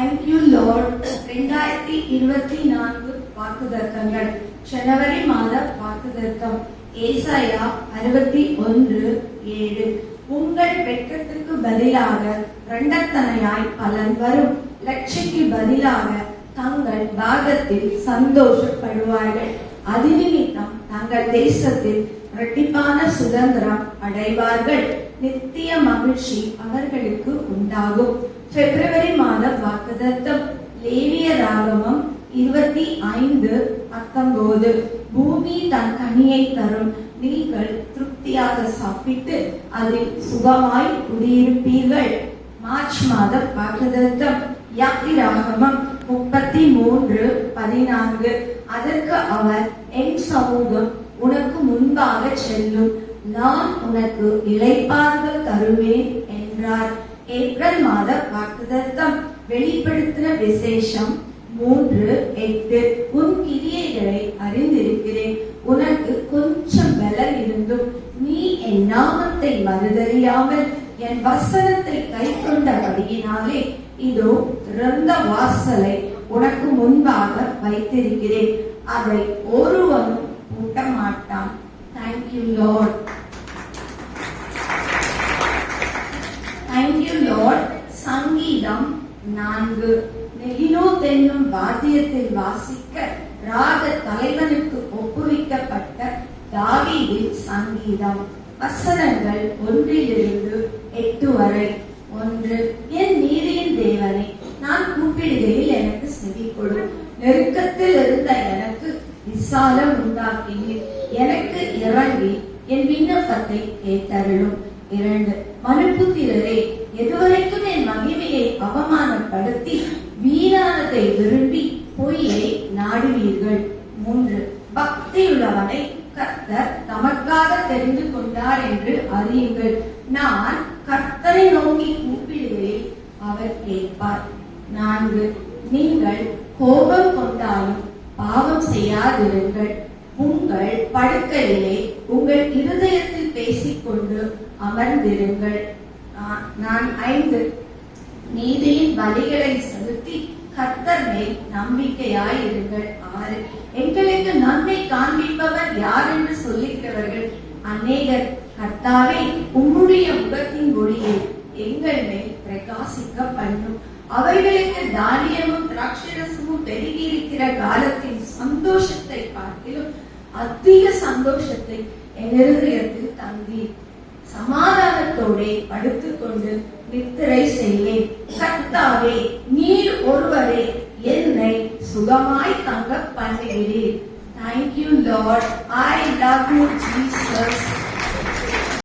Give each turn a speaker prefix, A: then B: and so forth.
A: Thank you Lord ரெண்டாயிரத்தி இருபத்தி நான்கு வாக்குதத்தங்கள் ஜனவரி மாத வாக்குதத்தம் ஏசாயா அறுபத்தி ஒன்று ஏழு. உங்கள் வெட்கத்துக்கு பதிலாக இரண்டத்தனையாய் பலன் வரும். லட்சிக்கு பதிலாக தங்கள் பாகத்தில் சந்தோஷப்படுவார்கள். அதிநிமித்தம் தங்கள் தேசத்தில் இரட்டிப்பான சுதந்திரம் அடைவார்கள். நித்திய மகிழ்ச்சி அவர்களுக்கு உண்டாகும். பிப்ரவரி மாத வாக்குதத்தம் லேவிய ராகமம் இருபத்தி ஐந்து பத்தொன்பது பூமி தன் கனியை தரும் நீங்கள் திருப்தியாக சாப்பிட்டு அதில் சுகமாய் குடியிருப்பீர்கள் மார்ச் மாத வாக்குதத்தம் யாத்திராகமம் முப்பத்தி மூன்று பதினான்கு அதற்கு அவர் என் சமூகம் உனக்கு முன்பாக செல்லும் நான் உனக்கு இழைப்பார்கள் தருவேன் என்றார் ஏப்ரல் மாத வாக்குதத்தம் வெளிப்படுத்தின விசேஷம் மூன்று எட்டு. உன் கிரியைகளை அறிந்திருக்கிறேன். உனக்கு கொஞ்சம் பலன் இருந்தும் நீ என் நாமத்தை மறுதறியாமல் என் வசனத்தை கை கொண்டபடியினாலே இதோ திறந்த வாசலை உனக்கு முன்பாக வைத்திருக்கிறேன். அதை ஒருவனும் பூட்ட மாட்டான் தேங்க்யூ லார்ட் தேங்க்யூ லார்ட் சங்கீதம் நான்கு. நெகினோ என்னும் வாத்தியத்தில் வாசிக்க ராக தலைவனுக்கு ஒப்புவிக்கப்பட்ட தாவீதின் சங்கீதம். வசனங்கள் ஒன்றிலிருந்து எட்டு வரை. ஒன்று என் நீதியின் தேவனை நான் கூப்பிடுகையில் எனக்கு செவி கொடு. நெருக்கத்தில் இருந்த எனக்கு விசாலம் உண்டாக்கினீர். எனக்கு இறங்கி என் விண்ணப்பத்தை கேட்டருளும் இரண்டு. மனுப்புத்திரரே எதுவரைக்கும் என் மகிமையை அவமானப்படுத்தி வீணானதை விரும்பி பொய்யை நாடுவீர்கள். மூன்று. பக்தியுள்ளவனை கர்த்தர் தமக்காக தெரிந்து கொண்டார் என்று அறியுங்கள். நான் கர்த்தரை நோக்கி கூப்பிடுகையில் அவர் கேட்பார். நான்கு. நீங்கள் கோபம் கொண்டாலும் பாவம் செய்யாதிருங்கள். உங்கள் படுக்கையிலே உங்கள் இருதயத்தில் பேசிக்கொண்டு அமர்ந்திருங்கள். நான்- ஐந்து. நீதியின் பலிகளை செலுத்தி கர்த்தர் மேல் நம்பிக்கையாயிருங்கள். ஆறு. எங்களுக்கு நன்மை காண்பிப்பவர் யார் என்று சொல்லுகிறவர்கள் அநேகர் கர்த்தாவே உம்முடைய முகத்தின் ஒளியை எங்கள் மேல் பிரகாசிக்க பண்ணும் அவைகளுக்கு தானியமும் திராட்சரசமும் பெருகி இருக்கிற காலத்தின் சந்தோஷத்தை பார்க்கிலும் அதிக சந்தோஷத்தை என் இருதயத்தில் தங்கி சமாதானத்தோடே படுத்துக்கொண்டு நித்திரை செய்வேன் கர்த்தாவே நீர் ஒருவரே என்னை சுகமாய் தங்க பண்ணுகிறீர். Thank you lord I love you Jesus